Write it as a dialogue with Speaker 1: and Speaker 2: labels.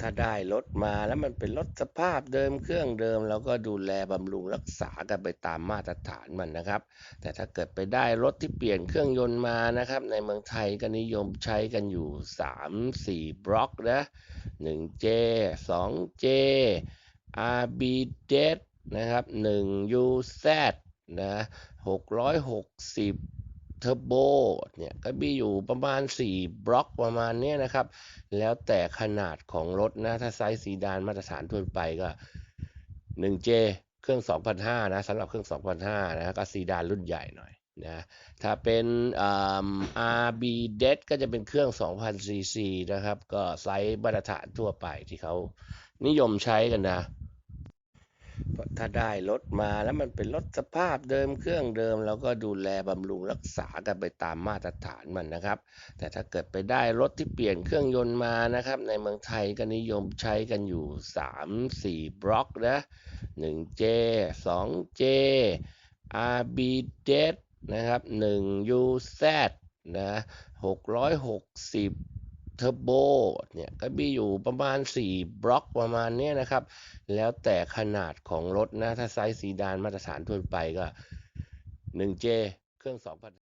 Speaker 1: ถ้าได้รถมาแล้วมันเป็นรถสภาพเดิมเครื่องเดิมเราก็ดูแลบำรุงรักษากันไปตามมาตรฐานมันนะครับ แต่ถ้าเกิดไปได้รถที่เปลี่ยนเครื่องยนต์มานะครับ ในเมืองไทยก็นิยมใช้กันอยู่ 3 4 บล็อกนะ 1J 2J RB d นะครับ 1 UZ นะ660 เทอร์โบเนี่ยก็มีอยู่ประมาณ 4 บล็อกประมาณนี้นะครับ แล้วแต่ขนาดของรถนะ ถ้าไซส์ซีดานมาตรฐานทั่วไปก็ 1J เครื่อง2,500นะสำหรับเครื่อง2,500นะก็ซีดานรุ่นใหญ่หน่อยนะถ้าเป็น RB d e ก็จะเป็นเครื่อง 2,000 cc นะครับ ก็ไซส์มาตรฐานทั่วไปที่เขานิยมใช้กันนะ ถ้าได้รถมาแล้วมันเป็นรถสภาพเดิมเครื่องเดิมเราก็ดูแลบำรุงรักษากันไปตามมาตรฐานมันนะครับ แต่ถ้าเกิดไปได้รถที่เปลี่ยนเครื่องยนต์มานะครับ ในเมืองไทยก็นิยมใช้กันอยู่ 3 4 บล็อกนะ 1J 2J RB d e นะครับ 1 UZ นะ660 เทอร์โบเนี่ยก็มีอยู่ประมาณ 4 บล็อกประมาณนี้นะครับ แล้วแต่ขนาดของรถนะ ถ้าไซส์ซีดานมาตรฐานทั่วไปก็ 1J เครื่อง 2,000